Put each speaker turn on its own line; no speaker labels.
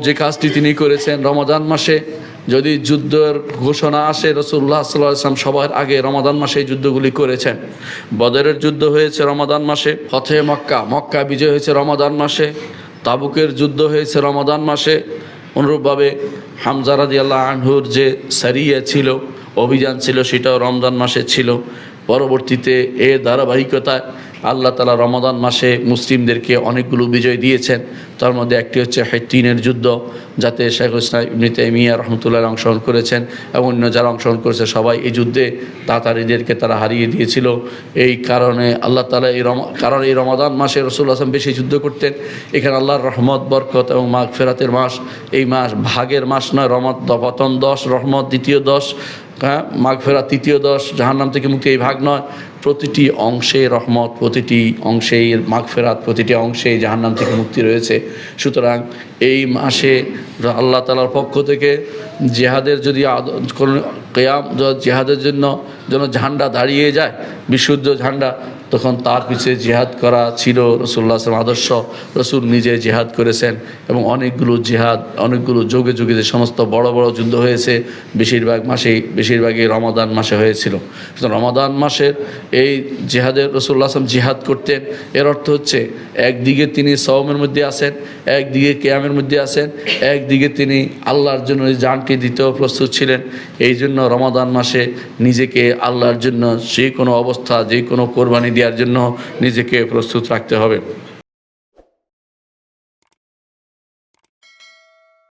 যে কাজটি তিনি করেছেন রমাদান মাসে, যদি যুদ্ধের ঘোষণা আসে রসুল্লাহ সাল্লাম সবার আগে রমাদান মাসে এই যুদ্ধগুলি করেছেন। বদরের যুদ্ধ হয়েছে রমাদান মাসে, ফতে মক্কা মক্কা বিজয় হয়েছে রমাদান মাসে, তাবুকের যুদ্ধ হয়েছে রমাদান মাসে। অনুরূপভাবে হামজারাদি আল্লাহ আনহুর যে সারিয়া ছিল, অভিযান ছিল, সেটাও রমজান মাসে ছিল। পরবর্তীতে এ ধারাবাহিকতায় আল্লাহ তালা রমাদান মাসে মুসলিমদেরকে অনেকগুলো বিজয় দিয়েছেন। তার মধ্যে একটি হচ্ছে হেটিনের যুদ্ধ, যাতে শেখ ইসলাম ইবনি মিয়া রহমতুল্লাহ অংশগ্রহণ করেছেন এবং অন্য যারা অংশগ্রহণ করেছে সবাই এই যুদ্ধে তাতারিদেরকে তারা হারিয়ে দিয়েছিল। এই কারণে আল্লাহ তালা এই রম, কারণ এই রমাদান মাসে রসুল আসলাম বেশি যুদ্ধ করতেন। এখানে আল্লাহর রহমত, বরকত এবং মাঘ ফেরাতের মাস, এই মাস ভাগের মাস নয় রহমত প্রথম দশ রহমত দ্বিতীয় দশ। হ্যাঁ মাঘ ফেরা তৃতীয় দশ, জাহান্নাম থেকে মুক্তি এই ভাগ নয়। প্রতিটি অংশে রহমত, প্রতিটি অংশে মাঘ ফেরাত, প্রতিটি অংশে জাহান্নাম থেকে মুক্তি রয়েছে। সুতরাং এই মাসে আল্লাহ তালার পক্ষ থেকে জেহাদের যদি কোনো কেয়াম, জেহাদের জন্য যেন ঝান্ডা দাঁড়িয়ে যায়, বিশুদ্ধ ঝান্ডা তখন তার পিছিয়ে জেহাদ করা ছিল রসুল্লাহ আসলাম আদর্শ। রসুল নিজে জেহাদ করেছেন এবং অনেকগুলো জেহাদ, অনেকগুলো যোগে যুগে যে সমস্ত বড় বড় যুদ্ধ হয়েছে, বেশিরভাগ মাসেই বেশিরভাগই রমাদান মাসে হয়েছিল। রমাদান মাসের এই জেহাদের রসুল্লাহ আসলাম জিহাদ করতেন। এর অর্থ হচ্ছে একদিকে তিনি সওমের মধ্যে আসেন একদিকে কেয়ামের মধ্যে আসেন একদিকে তিনি আল্লাহর জন্য জানটি দিতেও প্রস্তুত ছিলেন। এই জন্য রমাদান মাসে নিজেকে আল্লাহর জন্য যে কোনো অবস্থা, যে কোনো কোরবানি দেওয়ার জন্য নিজেকে প্রস্তুত রাখতে হবে।